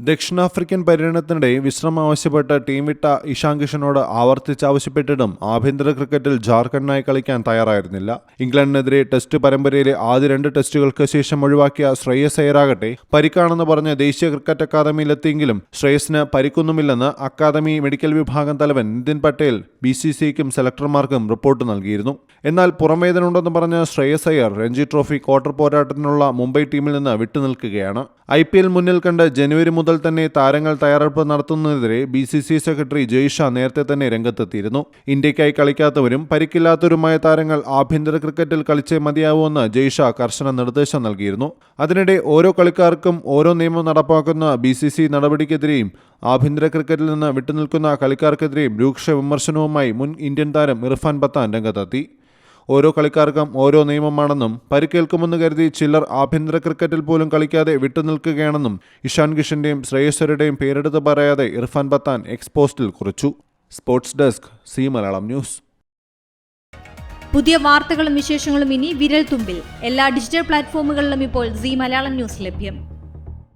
ദക്ഷിണാഫ്രിക്കൻ പര്യടനത്തിനിടെ വിശ്രമം ആവശ്യപ്പെട്ട് ടീം വിട്ട ഇഷാൻ കിഷനോട് ആവർത്തിച്ചാവശ്യപ്പെട്ടിട്ടും ആഭ്യന്തര ക്രിക്കറ്റിൽ ജാർഖണ്ഡിനായി കളിക്കാൻ തയ്യാറായിരുന്നില്ല. ഇംഗ്ലണ്ടിനെതിരെ ടെസ്റ്റ് പരമ്പരയിലെ ആദ്യ രണ്ട് ടെസ്റ്റുകൾക്ക് ശേഷം ഒഴിവാക്കിയ ശ്രേയസ് അയ്യരാകട്ടെ പരിക്കാണെന്ന് പറഞ്ഞ് ദേശീയ ക്രിക്കറ്റ് അക്കാദമിയിലെത്തിയെങ്കിലും ശ്രേയസിന് പരിക്കൊന്നുമില്ലെന്ന് അക്കാദമി മെഡിക്കൽ വിഭാഗം തലവൻ നിതിൻ പട്ടേൽ ബി സി സിക്കും സെലക്ടർമാർക്കും റിപ്പോർട്ട് നൽകിയിരുന്നു. എന്നാൽ പുറംവേദനയുണ്ടെന്ന് പറഞ്ഞ ശ്രേയസ് അയ്യർ രഞ്ജി ട്രോഫി ക്വാർട്ടർ പോരാട്ടത്തിനുള്ള മുംബൈ ടീമിൽ നിന്ന് വിട്ടുനിൽക്കുകയാണ്. ഐ മുന്നിൽ കണ്ട് ജനുവരി മുതൽ തന്നെ താരങ്ങൾ തയ്യാറെടുപ്പ് നടത്തുന്നതിനെതിരെ B C C secretary Jay Shah നേരത്തെ തന്നെ രംഗത്തെത്തിയിരുന്നു. ഇന്ത്യയ്ക്കായി കളിക്കാത്തവരും പരിക്കില്ലാത്തവരുമായ താരങ്ങൾ ആഭ്യന്തര ക്രിക്കറ്റിൽ കളിച്ചേ മതിയാവൂവെന്ന് ജയ്ഷാ കർശന നിർദ്ദേശം നൽകിയിരുന്നു. അതിനിടെ ഓരോ കളിക്കാർക്കും ഓരോ നിയമം നടപ്പാക്കുന്ന ബി സി സി നടപടിക്കെതിരെയും ആഭ്യന്തര ക്രിക്കറ്റിൽ നിന്ന് വിട്ടുനിൽക്കുന്ന കളിക്കാർക്കെതിരെയും രൂക്ഷ വിമർശനവുമായി മുൻ ഇന്ത്യൻ താരം ഇർഫാൻ പത്താൻ രംഗത്തെത്തി. ഓരോ കളിക്കാർക്കും ഓരോ നിയമമാണെന്നും പരിക്കേൽക്കുമെന്ന് കരുതി ചിലർ ആഭ്യന്തര ക്രിക്കറ്റിൽ പോലും കളിക്കാതെ വിട്ടുനിൽക്കുകയാണെന്നും ഇഷാൻ കിഷന്റെയും ശ്രേയസ്വരുടെയും പേരെടുത്ത് പറയാതെ ഇർഫാൻ പത്താൻ എക്സ്പോസ്റ്റിൽ കുറിച്ചു. Sports desk Zee Malayalam news. പുതിയ വാർത്തകളും വിശേഷങ്ങളും ഇനി വിരൽ തുമ്പിൽ എല്ലാ ഡിജിറ്റൽ പ്ലാറ്റ്ഫോമുകളിലും ഇപ്പോൾ സി മലയാളം ന്യൂസ് ലഭ്യം.